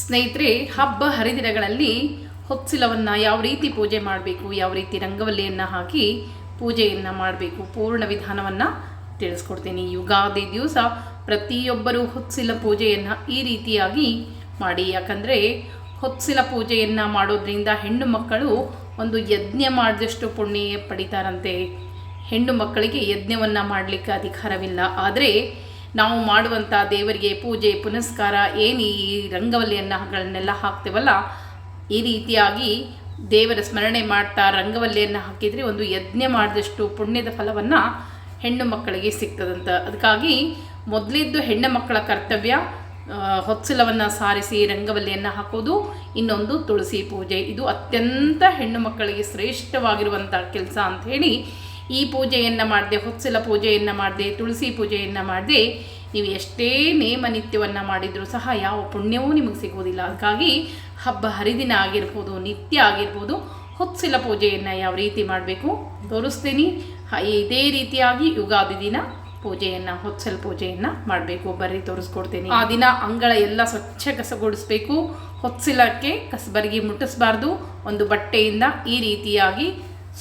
ಸ್ನೇಹಿತರೆ, ಹಬ್ಬ ಹರಿದಿನಗಳಲ್ಲಿ ಹೊತ್ಸಿಲವನ್ನು ಯಾವ ರೀತಿ ಪೂಜೆ ಮಾಡಬೇಕು, ಯಾವ ರೀತಿ ರಂಗವಲ್ಲಿಯನ್ನು ಹಾಕಿ ಪೂಜೆಯನ್ನು ಮಾಡಬೇಕು, ಪೂರ್ಣ ವಿಧಾನವನ್ನು ತಿಳಿಸ್ಕೊಡ್ತೀನಿ. ಯುಗಾದಿ ದಿವಸ ಪ್ರತಿಯೊಬ್ಬರೂ ಹೊತ್ತಿಲ ಪೂಜೆಯನ್ನು ಈ ರೀತಿಯಾಗಿ ಮಾಡಿ. ಯಾಕಂದರೆ ಹೊತ್ಸಿಲ ಪೂಜೆಯನ್ನು ಮಾಡೋದ್ರಿಂದ ಹೆಣ್ಣು ಮಕ್ಕಳು ಒಂದು ಯಜ್ಞ ಮಾಡಿದಷ್ಟು ಪುಣ್ಯ ಪಡಿತಾರಂತೆ. ಹೆಣ್ಣು ಮಕ್ಕಳಿಗೆ ಯಜ್ಞವನ್ನು ಮಾಡಲಿಕ್ಕೆ ಅಧಿಕಾರವಿಲ್ಲ. ಆದರೆ ನಾವು ಮಾಡುವಂಥ ದೇವರಿಗೆ ಪೂಜೆ, ಪುನಸ್ಕಾರ, ಏನು ಈ ರಂಗವಲ್ಲಿಯನ್ನಗಳನ್ನೆಲ್ಲ ಹಾಕ್ತೇವಲ್ಲ, ಈ ರೀತಿಯಾಗಿ ದೇವರ ಸ್ಮರಣೆ ಮಾಡ್ತಾ ರಂಗವಲ್ಲಿಯನ್ನು ಹಾಕಿದರೆ ಒಂದು ಯಜ್ಞ ಮಾಡಿದಷ್ಟು ಪುಣ್ಯದ ಫಲವನ್ನು ಹೆಣ್ಣು ಮಕ್ಕಳಿಗೆ ಸಿಗ್ತದಂತ. ಅದಕ್ಕಾಗಿ ಮೊದಲಿದ್ದು ಹೆಣ್ಣು ಮಕ್ಕಳ ಕರ್ತವ್ಯ ಹೊತ್ಸಲವನ್ನು ಸಾರಿಸಿ ರಂಗವಲ್ಲಿಯನ್ನು ಹಾಕೋದು, ಇನ್ನೊಂದು ತುಳಸಿ ಪೂಜೆ. ಇದು ಅತ್ಯಂತ ಹೆಣ್ಣು ಮಕ್ಕಳಿಗೆ ಶ್ರೇಷ್ಠವಾಗಿರುವಂಥ ಕೆಲಸ ಅಂಥೇಳಿ ಈ ಪೂಜೆಯನ್ನು ಮಾಡಿದೆ, ಹೊತ್ಸಲ ಪೂಜೆಯನ್ನು ಮಾಡಿದೆ, ತುಳಸಿ ಪೂಜೆಯನ್ನು ಮಾಡದೆ, ನೀವು ಎಷ್ಟೇ ನೇಮ ನಿತ್ಯವನ್ನು ಮಾಡಿದರೂ ಸಹ ಯಾವ ಪುಣ್ಯವೂ ನಿಮಗೆ ಸಿಗುವುದಿಲ್ಲ. ಅದಕ್ಕಾಗಿ ಹಬ್ಬ ಹರಿದಿನ ಆಗಿರ್ಬೋದು, ನಿತ್ಯ ಆಗಿರ್ಬೋದು, ಹೊತ್ಸಿಲ ಪೂಜೆಯನ್ನು ಯಾವ ರೀತಿ ಮಾಡಬೇಕು ತೋರಿಸ್ತೀನಿ. ಇದೇ ರೀತಿಯಾಗಿ ಯುಗಾದಿ ದಿನ ಪೂಜೆಯನ್ನು, ಹೊತ್ಸಲ್ ಪೂಜೆಯನ್ನು ಮಾಡಬೇಕು. ಬರ್ರಿ, ತೋರಿಸ್ಕೊಡ್ತೀನಿ. ಆ ದಿನ ಅಂಗಳ ಎಲ್ಲ ಸ್ವಚ್ಛ ಕಸಗೊಡಿಸ್ಬೇಕು. ಹೊತ್ಸಿಲಕ್ಕೆ ಕಸಬರಿಗೆ ಮುಟ್ಟಿಸ್ಬಾರ್ದು. ಒಂದು ಬಟ್ಟೆಯಿಂದ ಈ ರೀತಿಯಾಗಿ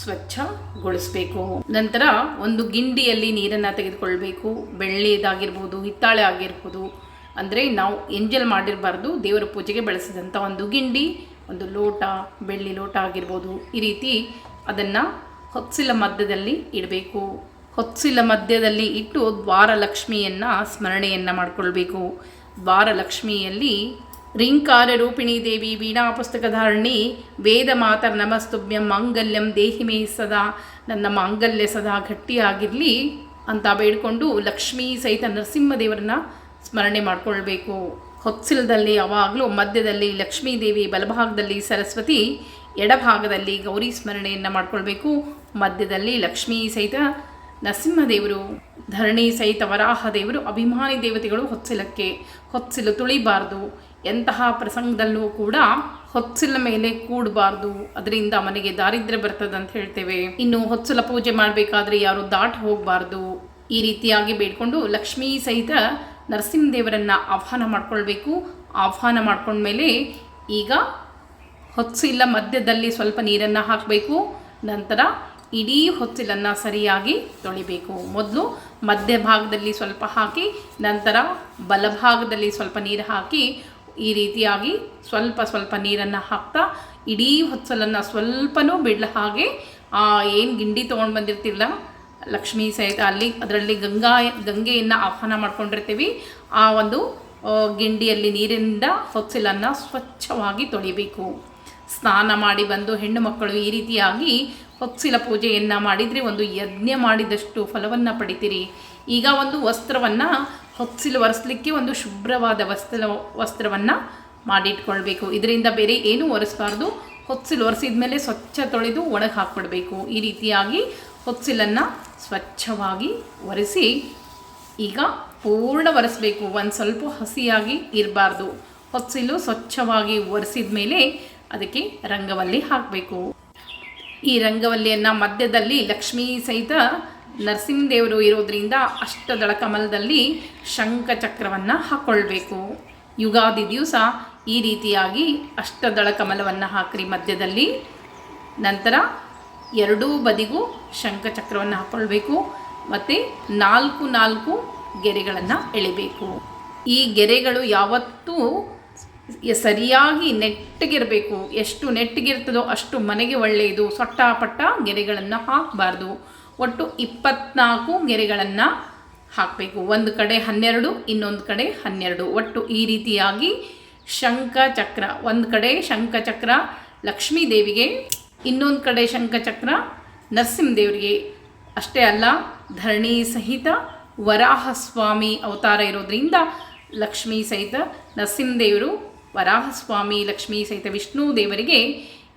ಸ್ವಚ್ಛಗೊಳಿಸ್ಬೇಕು. ನಂತರ ಒಂದು ಗಿಂಡಿಯಲ್ಲಿ ನೀರನ್ನು ತೆಗೆದುಕೊಳ್ಬೇಕು. ಬೆಳ್ಳಿದಾಗಿರ್ಬೋದು ಹಿತ್ತಾಳೆ ಆಗಿರ್ಬೋದು. ಅಂದರೆ ನಾವು ಎಂಜಲ್ ಮಾಡಿರಬಾರ್ದು, ದೇವರ ಪೂಜೆಗೆ ಬಳಸಿದಂಥ ಒಂದು ಗಿಂಡಿ, ಒಂದು ಲೋಟ, ಬೆಳ್ಳಿ ಲೋಟ ಆಗಿರ್ಬೋದು. ಈ ರೀತಿ ಅದನ್ನು ಹೊತ್ತಿಲ ಮಧ್ಯದಲ್ಲಿ ಇಡಬೇಕು. ಹೊತ್ತಿಲ ಮಧ್ಯದಲ್ಲಿ ಇಟ್ಟು ದ್ವಾರಲಕ್ಷ್ಮಿಯನ್ನು ಸ್ಮರಣೆಯನ್ನು ಮಾಡಿಕೊಳ್ಬೇಕು. ದ್ವಾರಲಕ್ಷ್ಮಿಯಲ್ಲಿ ರಿಂಕಾರ ರೂಪಿಣಿ ದೇವಿ ವೀಣಾ ಪುಸ್ತಕಧಾರಣಿ ವೇದ ಮಾತರ್ ನಮಸ್ತುಭ್ಯಂ ಮಾಂಗಲ್ಯಂ ದೇಹಿ ಮೇ ಸದಾ, ನನ್ನ ಮಾಂಗಲ್ಯ ಸದಾ ಗಟ್ಟಿಯಾಗಿರಲಿ ಅಂತ ಬೇಡಿಕೊಂಡು ಲಕ್ಷ್ಮೀ ಸಹಿತ ನರಸಿಂಹದೇವರನ್ನ ಸ್ಮರಣೆ ಮಾಡಿಕೊಳ್ಬೇಕು. ಹೊತ್ಸಿಲದಲ್ಲಿ ಯಾವಾಗಲೂ ಮಧ್ಯದಲ್ಲಿ ಲಕ್ಷ್ಮೀ ದೇವಿ ಬಲಭಾಗದಲ್ಲಿ ಸರಸ್ವತಿ, ಎಡಭಾಗದಲ್ಲಿ ಗೌರಿ ಸ್ಮರಣೆಯನ್ನು ಮಾಡಿಕೊಳ್ಬೇಕು. ಮಧ್ಯದಲ್ಲಿ ಲಕ್ಷ್ಮೀ ಸಹಿತ ನರಸಿಂಹದೇವರು, ಧರಣಿ ಸಹಿತ ವರಾಹ ದೇವರು, ಅಭಿಮಾನಿ ದೇವತೆಗಳು ಹೊತ್ಸಿಲಕ್ಕೆ, ಹೊತ್ಸಿಲು ತುಳಿಬಾರ್ದು. ಎಂತಹ ಪ್ರಸಂಗದಲ್ಲೂ ಕೂಡ ಹೊಚ್ಚಿಲ ಮೇಲೆ ಕೂಡಬಾರ್ದು. ಅದರಿಂದ ಮನೆಗೆ ದಾರಿದ್ರ್ಯ ಬರ್ತದೆ ಅಂತ ಹೇಳ್ತೇವೆ. ಇನ್ನು ಹೊತ್ಸಲ ಪೂಜೆ ಮಾಡಬೇಕಾದ್ರೆ ಯಾರು ದಾಟ್ ಹೋಗಬಾರ್ದು. ಈ ರೀತಿಯಾಗಿ ಬೇಡ್ಕೊಂಡು ಲಕ್ಷ್ಮೀ ಸಹಿತ ನರಸಿಂಹದೇವರನ್ನ ಆಹ್ವಾನ ಮಾಡ್ಕೊಳ್ಬೇಕು. ಆಹ್ವಾನ ಮಾಡ್ಕೊಂಡ್ಮೇಲೆ ಈಗ ಹೊತ್ಸಿಲ್ಲ ಮಧ್ಯದಲ್ಲಿ ಸ್ವಲ್ಪ ನೀರನ್ನು ಹಾಕಬೇಕು. ನಂತರ ಇಡೀ ಹೊತ್ತಿಲನ್ನು ಸರಿಯಾಗಿ ತೊಳಿಬೇಕು. ಮೊದಲು ಮಧ್ಯಭಾಗದಲ್ಲಿ ಸ್ವಲ್ಪ ಹಾಕಿ, ನಂತರ ಬಲಭಾಗದಲ್ಲಿ ಸ್ವಲ್ಪ ನೀರು ಹಾಕಿ ಈ ರೀತಿಯಾಗಿ ಸ್ವಲ್ಪ ಸ್ವಲ್ಪ ನೀರನ್ನು ಹಾಕ್ತಾ ಇಡೀ ಹೊತ್ಸಲನ್ನು ಸ್ವಲ್ಪನೂ ಬಿಡ್ಲ ಹಾಗೆ, ಆ, ಏನು ಗಿಂಡಿ ತೊಗೊಂಡು ಬಂದಿರ್ತಿಲ್ಲ ಲಕ್ಷ್ಮೀ ಸಹಿತ ಅಲ್ಲಿ, ಅದರಲ್ಲಿ ಗಂಗಾ, ಗಂಗೆಯನ್ನು ಆಹ್ವಾನ ಮಾಡ್ಕೊಂಡಿರ್ತೀವಿ. ಆ ಒಂದು ಗಿಂಡಿಯಲ್ಲಿ ನೀರಿನಿಂದ ಹೊತ್ಸಲನ್ನು ಸ್ವಚ್ಛವಾಗಿ ತೊಳಿಬೇಕು. ಸ್ನಾನ ಮಾಡಿ ಬಂದು ಹೆಣ್ಣು ಮಕ್ಕಳು ಈ ರೀತಿಯಾಗಿ ಹೊಚ್ಚಿಲ ಪೂಜೆಯನ್ನು ಮಾಡಿದರೆ ಒಂದು ಯಜ್ಞ ಮಾಡಿದಷ್ಟು ಫಲವನ್ನು ಪಡಿತೀರಿ. ಈಗ ಒಂದು ವಸ್ತ್ರವನ್ನು ಹೊಸಿಲು ಒರೆಸ್ಲಿಕ್ಕೆ ಒಂದು ಶುಭ್ರವಾದ ವಸ್ತ್ರ ವಸ್ತ್ರವನ್ನು ಮಾಡಿಟ್ಕೊಳ್ಬೇಕು. ಇದರಿಂದ ಬೇರೆ ಏನೂ ಒರೆಸಬಾರ್ದು. ಹೊಸಿಲು ಒರೆಸಿದ ಮೇಲೆ ಸ್ವಚ್ಛ ತೊಳೆದು ಒಣಗಿ ಹಾಕ್ಬಿಡಬೇಕು ಈ ರೀತಿಯಾಗಿ ಹೊಚ್ಚಿಲನ್ನು ಸ್ವಚ್ಛವಾಗಿ ಒರೆಸಿ ಈಗ ಪೂರ್ಣ ಒರೆಸಬೇಕು. ಒಂದು ಸ್ವಲ್ಪ ಹಸಿಯಾಗಿ ಇರಬಾರ್ದು. ಹೊಸಿಲು ಸ್ವಚ್ಛವಾಗಿ ಒರೆಸಿದ ಮೇಲೆ ಅದಕ್ಕೆ ರಂಗವಲ್ಲಿ ಹಾಕಬೇಕು. ಈ ರಂಗವಲ್ಲಿಯನ್ನು ಮಧ್ಯದಲ್ಲಿ ಲಕ್ಷ್ಮೀ ಸಹಿತ ನರಸಿಂಹದೇವರು ಇರೋದ್ರಿಂದ ಅಷ್ಟದಳ ಕಮಲದಲ್ಲಿ ಶಂಖಚಕ್ರವನ್ನು ಹಾಕ್ಕೊಳ್ಬೇಕು ಯುಗಾದಿ ದಿವಸ ಈ ರೀತಿಯಾಗಿ ಅಷ್ಟದಳ ಕಮಲವನ್ನು ಹಾಕ್ರಿ ಮಧ್ಯದಲ್ಲಿ. ನಂತರ ಎರಡೂ ಬದಿಗೂ ಶಂಖಚಕ್ರವನ್ನು ಹಾಕ್ಕೊಳ್ಬೇಕು ಮತ್ತು ನಾಲ್ಕು ನಾಲ್ಕು ಗೆರೆಗಳನ್ನು ಎಳಿಬೇಕು. ಈ ಗೆರೆಗಳು ಯಾವತ್ತೂ ಸರಿಯಾಗಿ ನೆಟ್ಟಗಿರಬೇಕು. ಎಷ್ಟು ನೆಟ್ಟಗಿರ್ತದೋ ಅಷ್ಟು ಮನೆಗೆ ಒಳ್ಳೆಯದು. ಸೊಟ್ಟಪಟ್ಟ ಗೆರೆಗಳನ್ನು ಹಾಕಬಾರ್ದು. ಒಟ್ಟು ಇಪ್ಪತ್ನಾಲ್ಕು ಗೆರೆಗಳನ್ನು ಹಾಕಬೇಕು. ಒಂದು ಕಡೆ ಹನ್ನೆರಡು, ಇನ್ನೊಂದು ಕಡೆ ಹನ್ನೆರಡು. ಒಟ್ಟು ಈ ರೀತಿಯಾಗಿ ಶಂಖಚಕ್ರ, ಒಂದು ಕಡೆ ಶಂಖಚಕ್ರ ಲಕ್ಷ್ಮೀ ದೇವಿಗೆ ಇನ್ನೊಂದು ಕಡೆ ಶಂಖಚಕ್ರ ನರಸಿಂಹದೇವರಿಗೆ. ಅಷ್ಟೇ ಅಲ್ಲ, ಧರಣಿ ಸಹಿತ ವರಾಹಸ್ವಾಮಿ ಅವತಾರ ಇರೋದರಿಂದ ಲಕ್ಷ್ಮೀ ಸಹಿತ ನರಸಿಂಹದೇವರು, ವರಾಹಸ್ವಾಮಿ, ಲಕ್ಷ್ಮೀ ಸಹಿತ ವಿಷ್ಣು ದೇವರಿಗೆ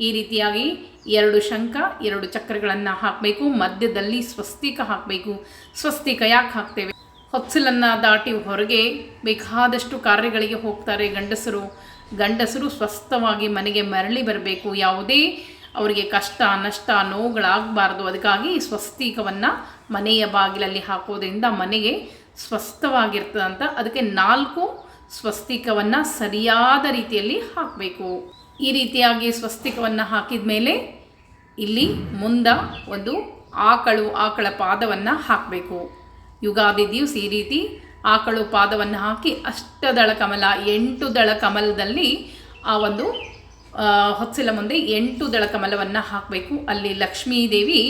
ಈ ರೀತಿಯಾಗಿ ಎರಡು ಶಂಖ, ಎರಡು ಚಕ್ರಗಳನ್ನು ಹಾಕಬೇಕು, ಮಧ್ಯದಲ್ಲಿ ಸ್ವಸ್ತಿಕ ಹಾಕಬೇಕು. ಸ್ವಸ್ತಿಕ ಯಾಕೆ ಹಾಕ್ತೇವೆ? ಹೊತ್ಸಲನ್ನು ದಾಟಿ ಹೊರಗೆ ಬೇಕಾದಷ್ಟು ಕಾರ್ಯಗಳಿಗೆ ಹೋಗ್ತಾರೆ ಗಂಡಸರು. ಗಂಡಸರು ಸ್ವಸ್ಥವಾಗಿ ಮನೆಗೆ ಮರಳಿ ಬರಬೇಕು. ಯಾವುದೇ ಅವರಿಗೆ ಕಷ್ಟ, ನಷ್ಟ, ನೋವುಗಳಾಗಬಾರ್ದು. ಅದಕ್ಕಾಗಿ ಸ್ವಸ್ತಿಕವನ್ನು ಮನೆಯ ಬಾಗಿಲಲ್ಲಿ ಹಾಕೋದ್ರಿಂದ ಮನೆಗೆ ಸ್ವಸ್ಥವಾಗಿರ್ತದಂತ ಅದಕ್ಕೆ ನಾಲ್ಕು ಸ್ವಸ್ತಿಕವನ್ನು ಸರಿಯಾದ ರೀತಿಯಲ್ಲಿ ಹಾಕಬೇಕು. ಈ ರೀತಿಯಾಗಿ ಸ್ವಸ್ತಿಕವನ್ನು ಹಾಕಿದ ಮೇಲೆ ಇಲ್ಲಿ ಮುಂದ ಒಂದು ಆಕಳು, ಆಕಳ ಪಾದವನ್ನು ಹಾಕಬೇಕು. ಯುಗಾದಿ ದಿವಸ ಈ ರೀತಿ ಆಕಳು ಪಾದವನ್ನು ಹಾಕಿ ಅಷ್ಟದಳ ಕಮಲ, ಎಂಟು ದಳ ಕಮಲದಲ್ಲಿ ಆ ಒಂದು ಹೊತ್ತಿಲ ಮುಂದೆ ಎಂಟು ದಳ ಕಮಲವನ್ನು ಹಾಕಬೇಕು. ಅಲ್ಲಿ ಲಕ್ಷ್ಮೀದೇವಿ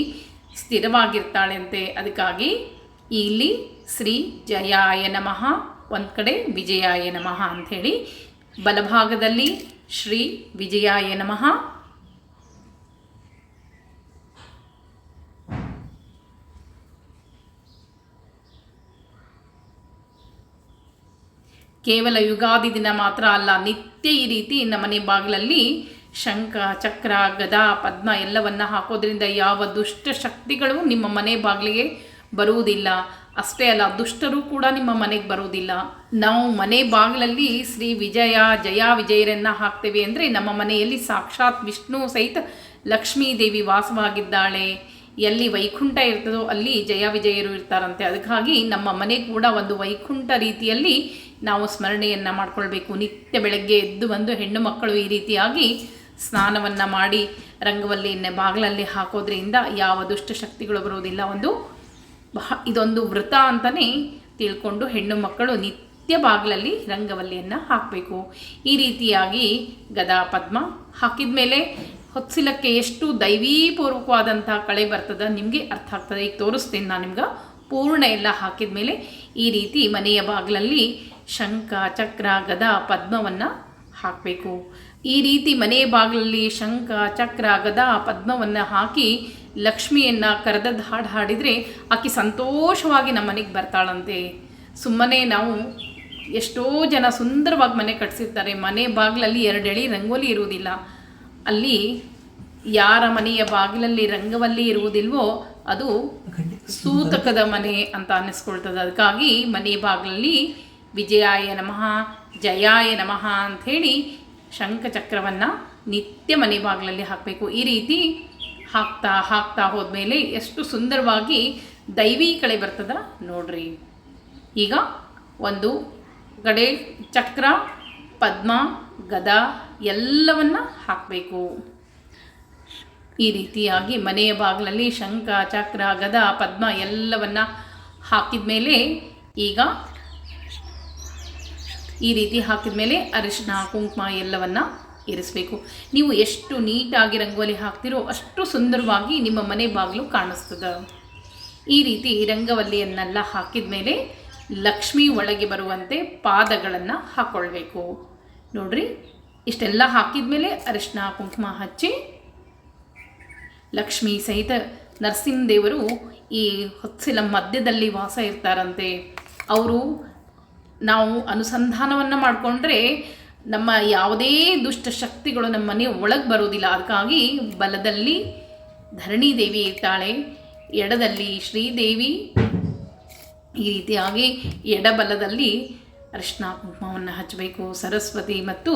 ಸ್ಥಿರವಾಗಿರ್ತಾಳಂತೆ. ಅದಕ್ಕಾಗಿ ಇಲ್ಲಿ ಶ್ರೀ ಜಯಾಯ ನಮಃ, ಒಂದು ಕಡೆ ವಿಜಯಾಯ ನಮಃ ಅಂಥೇಳಿ ಬಲಭಾಗದಲ್ಲಿ ಶ್ರೀ ವಿಜಯಾಯ ನಮಃ. ಕೇವಲ ಯುಗಾದಿ ದಿನ ಮಾತ್ರ ಅಲ್ಲ, ನಿತ್ಯ ಈ ರೀತಿ ನಮ್ಮ ಮನೆ ಬಾಗಿಲಲ್ಲಿ ಶಂಖ, ಚಕ್ರ, ಗದಾ, ಪದ್ಮ ಎಲ್ಲವನ್ನ ಹಾಕೋದ್ರಿಂದ ಯಾವ ದುಷ್ಟ ಶಕ್ತಿಗಳು ನಿಮ್ಮ ಮನೆ ಬಾಗಿಲಿಗೆ ಬರುವುದಿಲ್ಲ. ಅಷ್ಟೇ ಅಲ್ಲ, ದುಷ್ಟರು ಕೂಡ ನಿಮ್ಮ ಮನೆಗೆ ಬರೋದಿಲ್ಲ. ನಾವು ಮನೆ ಬಾಗಿಲಲ್ಲಿ ಶ್ರೀ ವಿಜಯ ಜಯ ವಿಜಯರನ್ನ ಹಾಕ್ತೇವೆ ಅಂದರೆ ನಮ್ಮ ಮನೆಯಲ್ಲಿ ಸಾಕ್ಷಾತ್ ವಿಷ್ಣು ಸಹಿತ ಲಕ್ಷ್ಮೀ ದೇವಿ ವಾಸವಾಗಿದ್ದಾಳೆ. ಎಲ್ಲಿ ವೈಕುಂಠ ಇರ್ತದೋ ಅಲ್ಲಿ ಜಯ ವಿಜಯರು ಇರ್ತಾರಂತೆ. ಅದಕ್ಕಾಗಿ ನಮ್ಮ ಮನೆ ಕೂಡ ಒಂದು ವೈಕುಂಠ ರೀತಿಯಲ್ಲಿ ನಾವು ಸ್ಮರಣೆಯನ್ನು ಮಾಡಿಕೊಳ್ಬೇಕು. ನಿತ್ಯ ಬೆಳಗ್ಗೆ ಎದ್ದು ಬಂದು ಹೆಣ್ಣು ಮಕ್ಕಳು ಈ ರೀತಿಯಾಗಿ ಸ್ನಾನವನ್ನು ಮಾಡಿ ರಂಗವಲ್ಲಿ ಬಾಗಿಲಲ್ಲಿ ಹಾಕೋದ್ರಿಂದ ಯಾವ ದುಷ್ಟ ಶಕ್ತಿಗಳು ಬರುವುದಿಲ್ಲ ಒಂದು ಬಹ ಇದೊಂದು ವ್ರತ ಅಂತಲೇ ತಿಳ್ಕೊಂಡು ಹೆಣ್ಣು ಮಕ್ಕಳು ನಿತ್ಯ ಬಾಗಿಲಲ್ಲಿ ರಂಗವಲ್ಲಿಯನ್ನು ಹಾಕಬೇಕು. ಈ ರೀತಿಯಾಗಿ ಗದಾ ಪದ್ಮ ಹಾಕಿದ ಮೇಲೆ ಹೊತ್ಸಿಲಕ್ಕೆ ಎಷ್ಟು ದೈವೀಪೂರ್ವಕವಾದಂಥ ಕಳೆ ಬರ್ತದೆ ನಿಮಗೆ ಅರ್ಥ ಆಗ್ತದೆ. ಈಗ ತೋರಿಸ್ತೀನಿ ನಾನು ನಿಮ್ಗೆ. ಪೂರ್ಣ ಎಲ್ಲ ಹಾಕಿದ ಮೇಲೆ ಈ ರೀತಿ ಮನೆಯ ಬಾಗಿಲಲ್ಲಿ ಶಂಖ, ಚಕ್ರ, ಗದಾ ಪದ್ಮವನ್ನು ಹಾಕಬೇಕು. ಈ ರೀತಿ ಮನೆ ಬಾಗಿಲಲ್ಲಿ ಶಂಖ, ಚಕ್ರ, ಗದ ಪದ್ಮವನ್ನು ಹಾಕಿ ಲಕ್ಷ್ಮಿಯನ್ನು ಕರೆದದ್ದು ಹಾಡು ಹಾಡಿದರೆ ಆಕೆ ಸಂತೋಷವಾಗಿ ನಮ್ಮ ಮನೆಗೆ ಬರ್ತಾಳಂತೆ. ಸುಮ್ಮನೆ ನಾವು ಎಷ್ಟೋ ಜನ ಸುಂದರವಾಗಿ ಮನೆ ಕಟ್ಟಿಸಿರ್ತಾರೆ ಮನೆ ಬಾಗಿಲಲ್ಲಿ ಎರಡೆಳಿ ರಂಗೋಲಿ ಇರುವುದಿಲ್ಲ. ಅಲ್ಲಿ ಯಾರ ಮನೆಯ ಬಾಗಿಲಲ್ಲಿ ರಂಗವಲ್ಲಿ ಇರುವುದಿಲ್ವೋ ಅದು ಸೂತಕದ ಮನೆ ಅಂತ ಅನ್ನಿಸ್ಕೊಳ್ತದೆ. ಅದಕ್ಕಾಗಿ ಮನೆ ಬಾಗಿಲಲ್ಲಿ ವಿಜಯಾಯ ನಮಃ, ಜಯಾಯ ನಮಃ ಅಂಥೇಳಿ ಶಂಖಚಕ್ರವನ್ನು ನಿತ್ಯ ಮನೆ ಬಾಗಿಲಲ್ಲಿ ಹಾಕಬೇಕು. ಈ ರೀತಿ ಹಾಕ್ತಾ ಹಾಕ್ತಾ ಹೋದ್ಮೇಲೆ ಎಷ್ಟು ಸುಂದರವಾಗಿ ದೈವಿ ಕಳೆ ಬರ್ತದ ನೋಡ್ರಿ. ಈಗ ಒಂದು ಕಡೆ ಚಕ್ರ, ಪದ್ಮ, ಗದ ಎಲ್ಲವನ್ನ ಹಾಕಬೇಕು. ಈ ರೀತಿಯಾಗಿ ಮನೆಯ ಬಾಗಿಲಲ್ಲಿ ಶಂಖ, ಚಕ್ರ, ಗದ, ಪದ್ಮ ಎಲ್ಲವನ್ನ ಹಾಕಿದ ಮೇಲೆ ಈಗ ಈ ರೀತಿ ಹಾಕಿದ ಮೇಲೆ ಅರಿಶಿನ, ಕುಂಕುಮ ಎಲ್ಲವನ್ನು ಇರಿಸಬೇಕು. ನೀವು ಎಷ್ಟು ನೀಟಾಗಿ ರಂಗೋಲಿ ಹಾಕ್ತಿರೋ ಅಷ್ಟು ಸುಂದರವಾಗಿ ನಿಮ್ಮ ಮನೆ ಬಾಗಿಲು ಕಾಣಿಸ್ತದೆ. ಈ ರೀತಿ ರಂಗವಲ್ಲಿಯನ್ನೆಲ್ಲ ಹಾಕಿದ ಮೇಲೆ ಲಕ್ಷ್ಮಿ ಒಳಗೆ ಬರುವಂತೆ ಪಾದಗಳನ್ನು ಹಾಕ್ಕೊಳ್ಬೇಕು ನೋಡ್ರಿ, ಇಷ್ಟೆಲ್ಲ ಹಾಕಿದ ಮೇಲೆ ಅರಿಶಿನ, ಕುಂಕುಮ ಹಚ್ಚಿ ಲಕ್ಷ್ಮಿ ಸಹಿತ ನರಸಿಂಹದೇವರು ಈ ಹೊತ್ತಿಲ ಮಧ್ಯದಲ್ಲಿ ವಾಸ ಇರ್ತಾರಂತೆ. ಅವರು ನಾವು ಅನುಸಂಧಾನವನ್ನು ಮಾಡಿಕೊಂಡ್ರೆ ನಮ್ಮ ಯಾವುದೇ ದುಷ್ಟ ಶಕ್ತಿಗಳು ನಮ್ಮ ಮನೆ ಒಳಗೆ ಬರೋದಿಲ್ಲ. ಅದಕ್ಕಾಗಿ ಬಲದಲ್ಲಿ ಧರಣಿ ದೇವಿ ಇರ್ತಾಳೆ, ಎಡದಲ್ಲಿ ಶ್ರೀದೇವಿ, ಈ ರೀತಿಯಾಗಿ ಎಡಬಲದಲ್ಲಿ ಅರಿಶಿನ ಕುಂಕುಮವನ್ನು ಹಚ್ಚಬೇಕು. ಸರಸ್ವತಿ ಮತ್ತು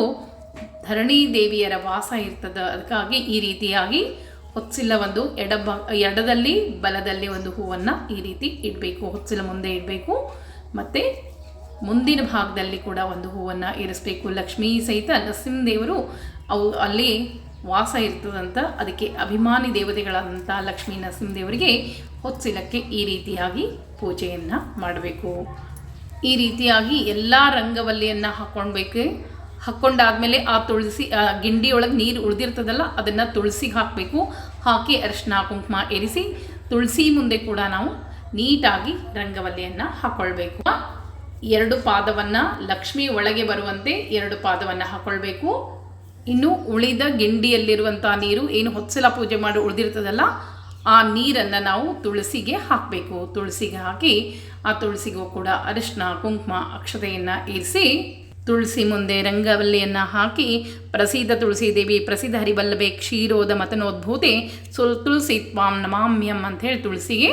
ಧರಣಿ ದೇವಿಯರ ವಾಸ ಇರ್ತದೆ. ಅದಕ್ಕಾಗಿ ಈ ರೀತಿಯಾಗಿ ಹೊತ್ಸಿಲ್ಲ ಒಂದು ಎಡ ಎಡದಲ್ಲಿ ಬಲದಲ್ಲಿ ಒಂದು ಹೂವನ್ನು ಈ ರೀತಿ ಇಡಬೇಕು. ಹೊತ್ಸಿಲ್ಲ ಮುಂದೆ ಇಡಬೇಕು. ಮತ್ತು ಮುಂದಿನ ಭಾಗದಲ್ಲಿ ಕೂಡ ಒಂದು ಹೂವನ್ನು ಇರಿಸಬೇಕು. ಲಕ್ಷ್ಮೀ ಸಹಿತ ನರಸಿಂಹದೇವರು ಅವು ಅಲ್ಲಿ ವಾಸ ಇರ್ತದಂತ ಅದಕ್ಕೆ ಅಭಿಮಾನಿ ದೇವತೆಗಳಾದಂಥ ಲಕ್ಷ್ಮೀ ನರಸಿಂಹದೇವರಿಗೆ ಹೊತ್ತಿಲಕ್ಕೆ ಈ ರೀತಿಯಾಗಿ ಪೂಜೆಯನ್ನು ಮಾಡಬೇಕು. ಈ ರೀತಿಯಾಗಿ ಎಲ್ಲ ರಂಗವಲ್ಲಿಯನ್ನು ಹಾಕ್ಕೊಳ್ಬೇಕು ಹಾಕ್ಕೊಂಡಾದಮೇಲೆ ಆ ತುಳಸಿ ಗಿಂಡಿಯೊಳಗೆ ನೀರು ಉಳಿದಿರ್ತದಲ್ಲ, ಅದನ್ನು ತುಳಸಿಗೆ ಹಾಕಬೇಕು. ಹಾಕಿ ಅರಿಶಿನ ಕುಂಕುಮ ಇರಿಸಿ ತುಳಸಿ ಮುಂದೆ ಕೂಡ ನಾವು ನೀಟಾಗಿ ರಂಗವಲ್ಲಿಯನ್ನು ಹಾಕ್ಕೊಳ್ಬೇಕು ಎರಡು ಪಾದವನ್ನು ಲಕ್ಷ್ಮಿ ಒಳಗೆ ಬರುವಂತೆ ಎರಡು ಪಾದವನ್ನು ಹಾಕ್ಕೊಳ್ಬೇಕು ಇನ್ನು ಉಳಿದ ಗಿಂಡಿಯಲ್ಲಿರುವಂಥ ನೀರು ಏನು ಹೊತ್ಸಲ ಪೂಜೆ ಮಾಡಿ ಉಳಿದಿರ್ತದಲ್ಲ, ಆ ನೀರನ್ನು ನಾವು ತುಳಸಿಗೆ ಹಾಕಬೇಕು. ತುಳಸಿಗೆ ಹಾಕಿ ಆ ತುಳಸಿಗೂ ಕೂಡ ಅರಿಶಿನ, ಕುಂಕುಮ, ಅಕ್ಷತೆಯನ್ನು ಇರಿಸಿ ತುಳಸಿ ಮುಂದೆ ರಂಗವಲ್ಲಿಯನ್ನು ಹಾಕಿ ಪ್ರಸಿದ್ಧ ತುಳಸಿ ದೇವಿ, ಪ್ರಸಿದ್ಧ ಹರಿವಲ್ಲಭೆ ಕ್ಷೀರೋದ ಮತನೋದ್ಭೂತೆ, ಸುಲ್ ತುಳಸಿ ತ್ವಾಂ ನಮಾಮ್ಯಂ ಅಂಥೇಳಿ ತುಳಸಿಗೆ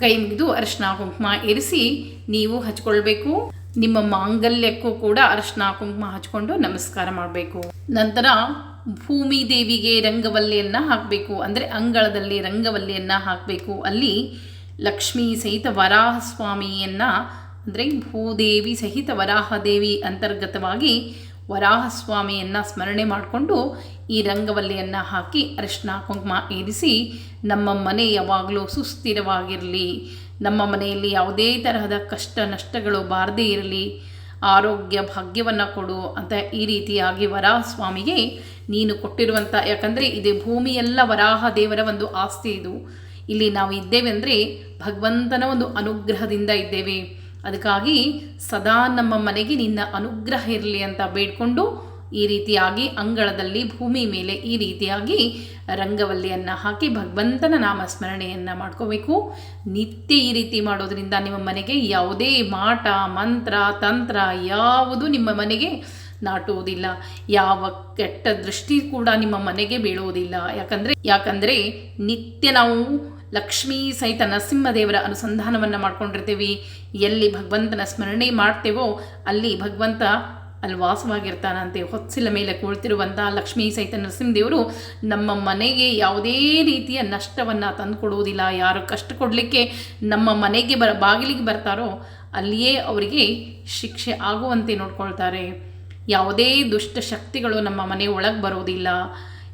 ಕೈ ಮುಗಿದು ಅರಿಶಿನ ಕುಂಕುಮ ಇರಿಸಿ ನೀವು ಹಚ್ಕೊಳ್ಬೇಕು. ನಿಮ್ಮ ಮಾಂಗಲ್ಯಕ್ಕೂ ಕೂಡ ಅರಿಶಿನ ಕುಂಕುಮ ಹಚ್ಕೊಂಡು ನಮಸ್ಕಾರ ಮಾಡಬೇಕು. ನಂತರ ಭೂಮಿ ದೇವಿಗೆ ರಂಗವಲ್ಲಿಯನ್ನು ಹಾಕಬೇಕು. ಅಂದರೆ ಅಂಗಳದಲ್ಲಿ ರಂಗವಲ್ಲಿಯನ್ನು ಹಾಕಬೇಕು. ಅಲ್ಲಿ ಲಕ್ಷ್ಮೀ ಸಹಿತ ವರಾಹ ಸ್ವಾಮಿಯನ್ನು ಅಂದರೆ ಭೂದೇವಿ ಸಹಿತ ವರಾಹದೇವಿ ಅಂತರ್ಗತವಾಗಿ ವರಾಹಸ್ವಾಮಿಯನ್ನು ಸ್ಮರಣೆ ಮಾಡಿಕೊಂಡು ಈ ರಂಗವಲ್ಲಿಯನ್ನು ಹಾಕಿ ಅರಿಶಿನ ಕುಂಕುಮ ಏರಿಸಿ ನಮ್ಮ ಮನೆ ಯಾವಾಗಲೂ ಸುಸ್ಥಿರವಾಗಿರಲಿ, ನಮ್ಮ ಮನೆಯಲ್ಲಿ ಯಾವುದೇ ತರಹದ ಕಷ್ಟ ನಷ್ಟಗಳು ಬಾರದೇ ಇರಲಿ, ಆರೋಗ್ಯ ಭಾಗ್ಯವನ್ನು ಕೊಡು ಅಂತ ಈ ರೀತಿಯಾಗಿ ವರಾಹ ಸ್ವಾಮಿಗೆ ನೀನು ಕೊಟ್ಟಿರುವಂಥ ಯಾಕಂದರೆ ಇದು ಭೂಮಿಯೆಲ್ಲ ವರಾಹ ದೇವರ ಒಂದು ಆಸ್ತಿ ಇದು. ಇಲ್ಲಿ ನಾವು ಇದ್ದೇವೆ ಅಂದರೆ ಭಗವಂತನ ಒಂದು ಅನುಗ್ರಹದಿಂದ ಇದ್ದೇವೆ. ಅದಕ್ಕಾಗಿ ಸದಾ ನಮ್ಮ ಮನೆಗೆ ನಿನ್ನ ಅನುಗ್ರಹ ಇರಲಿ ಅಂತ ಬೇಡ್ಕೊಂಡು ಈ ರೀತಿಯಾಗಿ ಅಂಗಳದಲ್ಲಿ ಭೂಮಿ ಮೇಲೆ ಈ ರೀತಿಯಾಗಿ ರಂಗವಲ್ಲಿಯನ್ನು ಹಾಕಿ ಭಗವಂತನ ನಾಮಸ್ಮರಣೆಯನ್ನು ಮಾಡ್ಕೋಬೇಕು. ನಿತ್ಯ ಈ ರೀತಿ ಮಾಡೋದರಿಂದ ನಿಮ್ಮ ಮನೆಗೆ ಯಾವುದೇ ಮಾಟ, ಮಂತ್ರ, ತಂತ್ರ, ಯಾವುದು ನಿಮ್ಮ ಮನೆಗೆ ನಾಟುವುದಿಲ್ಲ. ಯಾವ ಕೆಟ್ಟ ದೃಷ್ಟಿ ಕೂಡ ನಿಮ್ಮ ಮನೆಗೆ ಬೀಳುವುದಿಲ್ಲ. ಯಾಕಂದರೆ ಯಾಕಂದರೆ ನಿತ್ಯ ನಾವು ಲಕ್ಷ್ಮೀ ಸಹಿತ ನರಸಿಂಹದೇವರ ಅನುಸಂಧಾನವನ್ನು ಮಾಡ್ಕೊಂಡಿರ್ತೀವಿ. ಎಲ್ಲಿ ಭಗವಂತನ ಸ್ಮರಣೆ ಮಾಡ್ತೇವೋ ಅಲ್ಲಿ ಭಗವಂತ ಅಲ್ಲಿ ವಾಸವಾಗಿರ್ತಾನಂತೆ. ಹೊತ್ತಿಲ ಮೇಲೆ ಕುಳಿತಿರುವಂತಹ ಲಕ್ಷ್ಮೀ ಸಹಿತ ನರಸಿಂಹದೇವರು ನಮ್ಮ ಮನೆಗೆ ಯಾವುದೇ ರೀತಿಯ ನಷ್ಟವನ್ನು ತಂದುಕೊಡುವುದಿಲ್ಲ. ಯಾರು ಕಷ್ಟ ಕೊಡಲಿಕ್ಕೆ ನಮ್ಮ ಮನೆಗೆ ಬರ, ಬಾಗಿಲಿಗೆ ಬರ್ತಾರೋ ಅಲ್ಲಿಯೇ ಅವರಿಗೆ ಶಿಕ್ಷೆ ಆಗುವಂತೆ ನೋಡ್ಕೊಳ್ತಾರೆ. ಯಾವುದೇ ದುಷ್ಟ ಶಕ್ತಿಗಳು ನಮ್ಮ ಮನೆ ಒಳಗೆ ಬರೋದಿಲ್ಲ.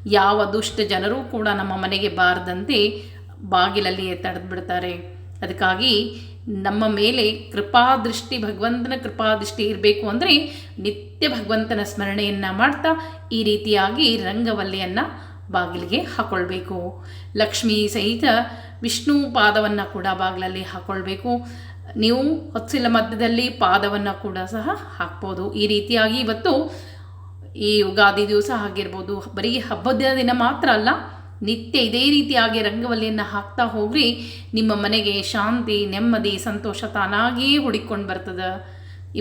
ಯಾವ ದುಷ್ಟ ಜನರೂ ಕೂಡ ನಮ್ಮ ಮನೆಗೆ ಬಾರದಂತೆ ಬಾಗಿಲಲ್ಲಿಯೇ ತಡೆದು ಬಿಡ್ತಾರೆ ಅದಕ್ಕಾಗಿ ನಮ್ಮ ಮೇಲೆ ಕೃಪಾದೃಷ್ಟಿ ಭಗವಂತನ ಕೃಪಾದೃಷ್ಟಿ ಇರಬೇಕು ಅಂದರೆ ನಿತ್ಯ ಭಗವಂತನ ಸ್ಮರಣೆಯನ್ನು ಮಾಡ್ತಾ ಈ ರೀತಿಯಾಗಿ ರಂಗವಲ್ಲಿಯನ್ನು ಬಾಗಿಲಿಗೆ ಹಾಕ್ಕೊಳ್ಬೇಕು ಲಕ್ಷ್ಮೀ ಸಹಿತ ವಿಷ್ಣು ಪಾದವನ್ನು ಕೂಡ ಬಾಗಿಲಲ್ಲಿ ಹಾಕ್ಕೊಳ್ಬೇಕು ನೀವು ಹೊತ್ತಿಲ ಮಧ್ಯದಲ್ಲಿ ಪಾದವನ್ನು ಕೂಡ ಸಹ ಹಾಕ್ಬೋದು. ಈ ರೀತಿಯಾಗಿ ಇವತ್ತು ಈ ಯುಗಾದಿ ದಿವಸ ಆಗಿರ್ಬೋದು ಬರೀ ಹಬ್ಬದ ದಿನ ಮಾತ್ರ ಅಲ್ಲ, ನಿತ್ಯ ಇದೇ ರೀತಿಯಾಗಿ ರಂಗವಲ್ಲಿಯನ್ನು ಹಾಕ್ತಾ ಹೋಗ್ರಿ. ನಿಮ್ಮ ಮನೆಗೆ ಶಾಂತಿ, ನೆಮ್ಮದಿ, ಸಂತೋಷ ತಾನಾಗಿಯೇ ಹುಡಿಕೊಂಡು ಬರ್ತದೆ.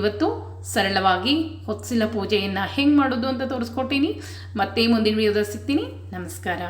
ಇವತ್ತು ಸರಳವಾಗಿ ಹೊತ್ಸಿಲ ಪೂಜೆಯನ್ನು ಹೆಂಗೆ ಮಾಡೋದು ಅಂತ ತೋರಿಸ್ಕೊಟ್ಟೀನಿ. ಮತ್ತೆ ಮುಂದಿನ ವಿಡಿಯೋದಲ್ಲಿ ಸಿಗ್ತೀನಿ. ನಮಸ್ಕಾರ.